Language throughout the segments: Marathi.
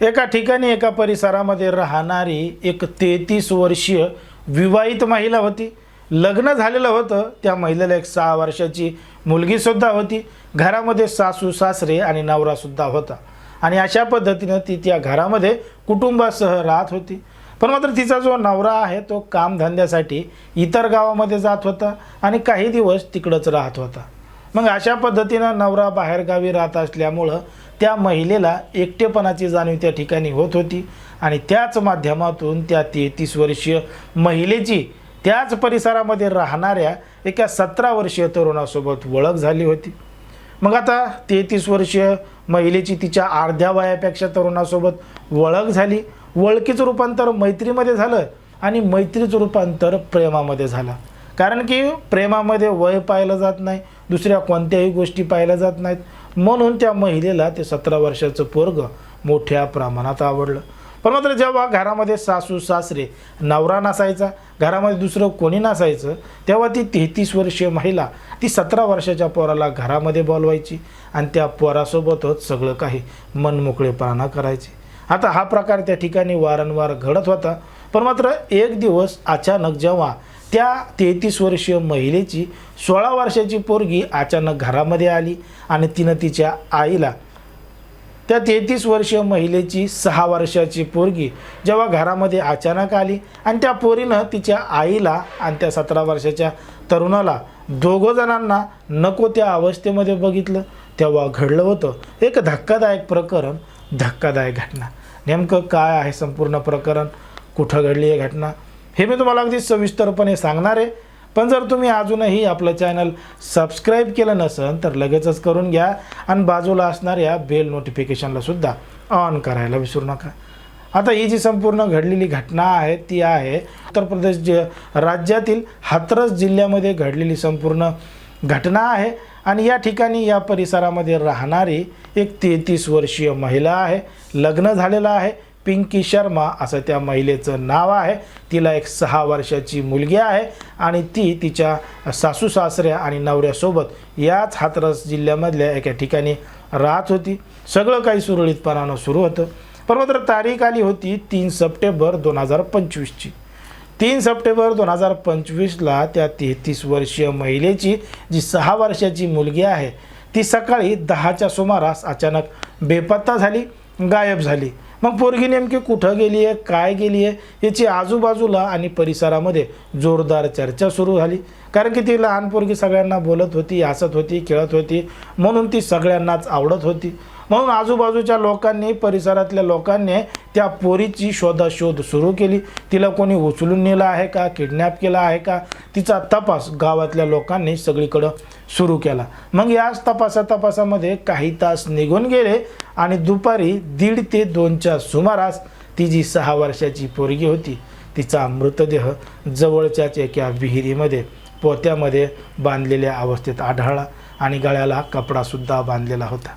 एका ठिकाणी एका परिसरामध्ये राहणारी एक तेहतीस वर्षीय विवाहित महिला होती. लग्न झालेलं होतं. त्या महिलेला एक सहा वर्षाची मुलगीसुद्धा होती. घरामध्ये सासू सासरे आणि नवरासुद्धा होता. आणि अशा पद्धतीनं ती त्या घरामध्ये कुटुंबासह राहत होती. पण मात्र तिचा जो नवरा आहे तो कामधंद्यासाठी इतर गावामध्ये जात होता आणि काही दिवस तिकडंच राहत होता. मग अशा पद्धतीनं नवरा बाहेरगावी राहत असल्यामुळं त्या महिलेला एकटेपणाची जाणीव त्या ठिकाणी होत होती. आणि त्याच माध्यमातून त्या तेहतीस वर्षीय महिलेची त्याच परिसरामध्ये राहणाऱ्या एका सतरा वर्षीय तरुणासोबत ओळख झाली होती. मग आता तेहतीस वर्षीय महिलेची तिच्या अर्ध्या वयापेक्षा तरुणासोबत ओळख झाली. ओळखीचं रूपांतर मैत्रीमध्ये झालं आणि मैत्रीचं रूपांतर प्रेमामध्ये झालं. कारण की प्रेमामध्ये वय पाहिलं जात नाही. दुसऱ्या कोणत्याही गोष्टी पाहिल्या जात नाहीत. म्हणून त्या महिलेला ते सतरा वर्षाचं पोरग मोठ्या प्रमाणात आवडलं. पण मात्र जेव्हा घरामध्ये सासू सासरे नवरा नसायचा घरामध्ये दुसरं कोणी नसायचं तेव्हा ती तेहतीस वर्षीय महिला ती सतरा वर्षाच्या पोराला घरामध्ये बोलवायची आणि त्या पोरासोबतच सगळं काही मनमोकळेपणा करायची. आता हा प्रकार त्या ठिकाणी वारंवार घडत होता. पण मात्र एक दिवस अचानक जेव्हा त्या तेहतीस वर्षीय महिलेची सोळा वर्षाची पोरगी अचानक घरामध्ये आली आणि तिनं तिच्या आईला त्या तेहतीस वर्षीय महिलेची सहा वर्षाची पोरगी जेव्हा घरामध्ये अचानक आली आणि त्या पोरीनं तिच्या आईला आणि त्या सतरा वर्षाच्या तरुणाला दोघं जणांना नको त्या अवस्थेमध्ये बघितलं तेव्हा घडलं होतं. एक धक्कादायक प्रकरण धक्कादायक घटना. नेमकं काय आहे संपूर्ण प्रकरण? कुठं घडली आहे घटना? हे मी तुम्हाला अगदी सविस्तरपणे सांगणार आहे. पण जर तुम्ही अजूनही आपलं चॅनल सबस्क्राईब केलं नसेल तर लगेचच करून घ्या आणि बाजूला असणाऱ्या बेल नोटिफिकेशनला सुद्धा ऑन करायला विसरू नका. आता ही जी संपूर्ण घडलेली घटना आहे ती आहे उत्तर प्रदेश राज्यातील हातरस जिल्ह्यामध्ये घडलेली संपूर्ण घटना आहे. आणि या ठिकाणी या परिसरामध्ये राहणारी एक तेहतीस वर्षीय महिला आहे. लग्न झालेलं आहे. पिंकी शर्मा असं त्या महिलेचं नाव आहे. तिला एक सहा वर्षाची मुलगी आहे आणि ती तिच्या सासू सासऱ्या आणि नवऱ्यासोबत याच हातरस जिल्ह्यामधल्या एका ठिकाणी राहत होती. सगळं काही सुरळीतपणानं सुरू होतं. पण मात्र तारीख आली होती तीन सप्टेंबर दोन हजार पंचवीसची. तीन सप्टेंबर दोन हजार पंचवीसला त्या तेहतीस वर्षीय महिलेची जी सहा वर्षाची मुलगी आहे ती सकाळी दहाच्या सुमारास अचानक बेपत्ता झाली गायब झाली. मग पोरगी नेमकी कुठं गेली आहे काय गेली आहे याची आजूबाजूला आणि परिसरामध्ये जोरदार चर्चा सुरू झाली. कारण की ती लहान पोरगी सगळ्यांना बोलत होती हसत होती खेळत होती. म्हणून ती सगळ्यांनाच आवडत होती. म्हणून आजूबाजूच्या लोकांनी परिसरातल्या लोकांनी त्या पोरीची शोधाशोध सुरू केली. तिला कोणी उचलून नेलं आहे का किडनॅप केला आहे का तिचा तपास गावातल्या लोकांनी सगळीकडं सुरू केला. मग याच तपासा तपासामध्ये काही तास निघून गेले आणि दुपारी दीड ते दोनच्या सुमारास ती जी सहा वर्षाची पोरगी होती. तिचा मृतदेह जवळच्याच एका विहिरीमध्ये पोत्यामध्ये बांधलेल्या अवस्थेत आढळला आणि गळ्याला कपडासुद्धा बांधलेला होता.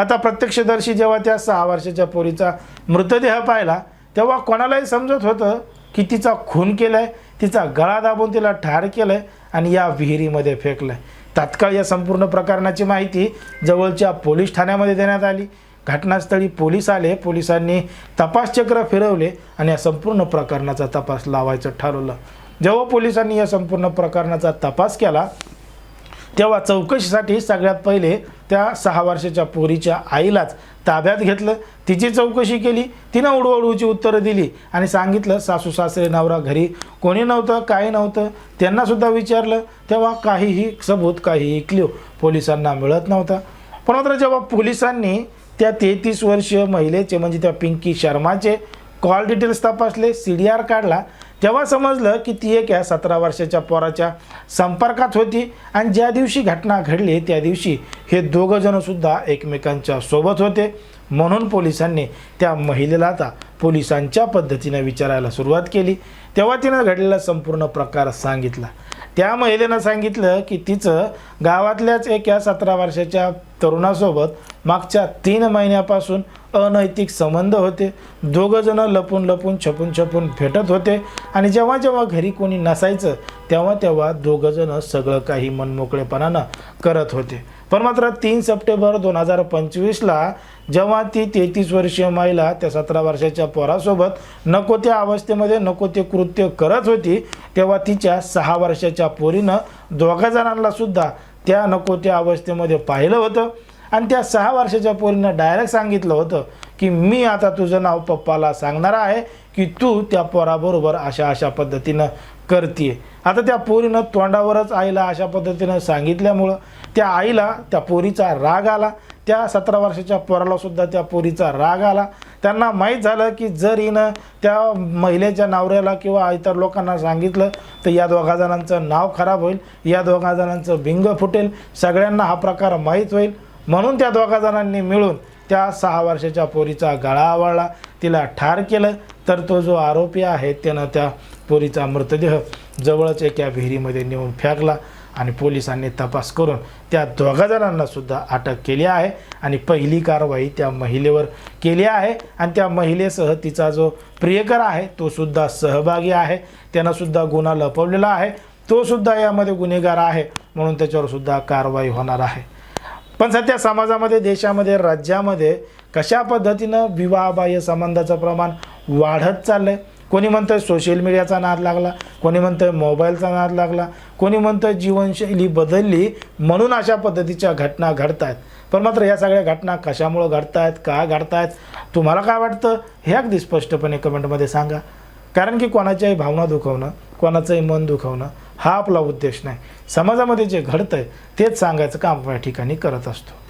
आता प्रत्यक्षदर्शी जेव्हा त्या सहा वर्षाच्या पोरीचा मृतदेह पाहिला तेव्हा कोणालाही समजत होतं की तिचा खून केलाय तिचा गळा दाबून तिला ठार केलंय आणि या विहिरीमध्ये फेकलंय. तात्काळ या संपूर्ण प्रकरणाची माहिती जवळच्या पोलीस ठाण्यामध्ये देण्यात आली. घटनास्थळी पोलीस आले पोलिसांनी तपासचक्र फिरवले आणि या संपूर्ण प्रकरणाचा तपास लावायचं ठरवलं. जेव्हा पोलिसांनी या संपूर्ण प्रकरणाचा तपास केला तेव्हा चौकशीसाठी सगळ्यात पहिले त्या सहा वर्षाच्या पोरीच्या आईलाच ताब्यात घेतलं. तिची चौकशी केली तिनं उडवडूची उत्तरं दिली आणि सांगितलं सासू सासरे नवरा घरी कोणी नव्हतं काही नव्हतं. त्यांनासुद्धा विचारलं तेव्हा काहीही सबूत काहीही क्ल्यू पोलिसांना मिळत नव्हता. पण मात्र जेव्हा पोलिसांनी त्या तेहतीस वर्षीय महिलेचे म्हणजे त्या पिंकी शर्माचे कॉल डिटेल्स तपासले सी डी आर काढला तेव्हा समजलं की ती एक या सतरा वर्षाच्या पोराच्या संपर्कात होती. आणि ज्या दिवशी घटना घडली त्या दिवशी हे दोघंजणंसुद्धा एकमेकांच्या सोबत होते. म्हणून पोलिसांनी त्या महिलेला आता पोलिसांच्या पद्धतीने विचारायला सुरुवात केली. तेव्हा तिनं घडलेला संपूर्ण प्रकार सांगितला. त्या महिलेनं सांगितलं की तिचं गावातल्याच एका सतरा वर्षाच्या तरुणासोबत मागच्या तीन महिन्यापासून अनैतिक संबंध होते. दोघंजणं लपून लपून छपून छपून भेटत होते. आणि जेव्हा जेव्हा घरी कोणी नसायचं तेव्हा तेव्हा दोघंजणं सगळं काही मनमोकळेपणानं करत होते. पण मात्र तीन सप्टेंबर दोन हजार पंचवीसला जेव्हा ती तेहतीस वर्षीय महिला त्या सतरा वर्षाच्या पोरासोबत नको त्या अवस्थेमध्ये नको ते कृत्य करत होती तेव्हा तिच्या सहा वर्षाच्या पोरीनं दोघा जणांना सुद्धा त्या नको त्या अवस्थेमध्ये पाहिलं होतं. आणि त्या सहा वर्षाच्या पोरीनं डायरेक्ट सांगितलं होतं की मी आता तुझं नाव पप्पाला सांगणार आहे की तू त्या पोराबरोबर अशा अशा पद्धतीनं करते आता त्या पोरीनं तोंडावरच आईला अशा पद्धतीनं सांगितल्यामुळं त्या आईला त्या पोरीचा राग आला. त्या सतरा वर्षाच्या पोरालासुद्धा त्या पोरीचा राग आला. त्यांना माहीत झालं की जर हिनं त्या महिलेच्या नवऱ्याला किंवा इतर लोकांना सांगितलं तर या दोघा जणांचं नाव खराब होईल या दोघा जणांचं भिंग फुटेल. सगळ्यांना हा प्रकार माहीत होईल. म्हणून त्या दोघा जणांनी मिळून त्या सहा वर्षाच्या पोरीचा गळा आवळला. तिला ठार केलं. तर तो जो आरोपी आहे त्यानं त्या पोरीचा मृतदेह जवळच एका विहिरीमध्ये नेऊन फेकला आणि पोलिसांनी तपास करून त्या दोघा जणांनासुद्धा अटक केली आहे आणि पहिली कारवाई त्या महिलेवर केली आहे आणि त्या महिलेसह तिचा जो प्रियकर आहे तो सुद्धा सहभागी आहे. त्यांनासुद्धा गुन्हा लपवलेला आहे. तो सुद्धा यामध्ये गुन्हेगार आहे म्हणून त्याच्यावर सुद्धा कारवाई होणार आहे. पण सध्या समाजामध्ये देशामध्ये राज्यामध्ये कशा पद्धतीनं विवाहबाह्य संबंधाचं प्रमाण वाढत चाललं आहे कोणी म्हणतं सोशल मीडियाचा नाद लागला कोणी म्हणतं मोबाईलचा नाद लागला कोणी म्हणतं जीवनशैली बदलली म्हणून अशा पद्धतीच्या घटना घडत आहेत पण मात्र या सगळ्या घटना कशामुळं घडत आहेत का घडत आहेत तुम्हाला काय वाटतं? हे अगदी स्पष्टपणे कमेंटमध्ये सांगा. कारण की कोणाच्याही भावना दुखवणं कोणाचंही मन दुखवणं हा आपला उद्देश नाही. समाजामध्ये जे घडतं आहे तेच सांगायचं काम आपण या ठिकाणी करत असतो.